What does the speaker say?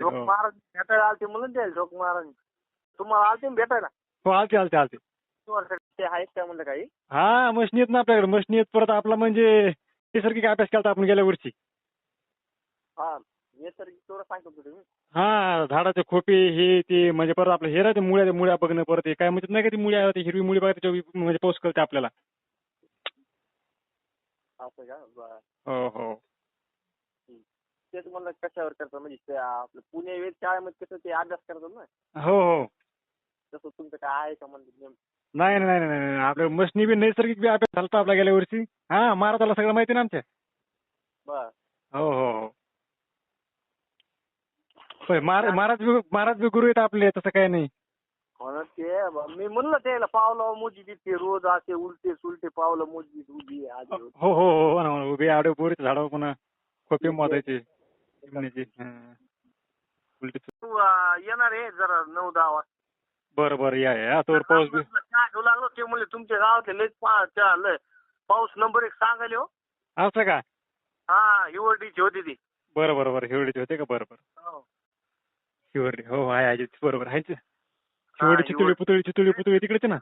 लोक हो. महाराज भेटायला आलते म्हणून ते लोक महाराज तुम्हाला आलते ना भेटायला? हो आलते आलते आलते. ते आहेत काय म्हणलं काही? हा मशनी आहेत ना आपल्याकडे मशनी आहेत परत आपला म्हणजे नैसर्गिक अभ्यास केला आपण गेल्या वर्षी? हा तर तेवढं सांगतो तुम्ही हा झाडाचे खोपे हे ते म्हणजे परत आपलं हे राहते मुळ्या मुळ्या बघणं परत हे. काय म्हणतात नाही का ती मुळ्या ते हिरवी मुळी बघा म्हणजे पाऊस कळते आपल्याला. असं का? बरं. हो हो. तेच म्हणलं कशावर करतात? म्हणजे ते आपलं पुणे वेद शाळेमध्ये कसं ते अभ्यास करतात ना? हो हो. तसं तुमचं काय आहे का म्हणजे नेम? नाही नाही नाही नाही नाही. आपलं मशनी बी नैसर्गिक बी अभ्यास झाला होता आपला गेल्या वर्षी. हा महाराजाला सगळं माहिती ना आमच्या. बर. हो हो हो. होय महाराज महाराज बी महाराज बी गुरु आहेत आपले तसं काही नाही. हो ना ते ब- मी म्हणलं त्याला पावलं मोजी ते रोज असे उलटे सुलटे पावलं मोजी उभी आधी होती. हो हो हो हो ना हो ना. उभे आडे बोरीचे झाडावर पुन्हा खोपे मोजायचे. हं. तू अं, येणार आहे जरा नऊ दहा वाजता बरं बरं या या तोवर पाऊस बी काय घेऊ लागलो ते म्हणले तुमच्या गावातले लयच पा- त्या लय पाऊस नंबर एक सांगायले हो असं का हा हिवरडीची होती ती बरं बरं बरं हिवडीचे होते का बरं बरं हो. हिवडी हो आहे आहे बरोबर आहे शिवडी चितळी हिवरडी. पुतळी चितळी पुतळी तिकडेच ना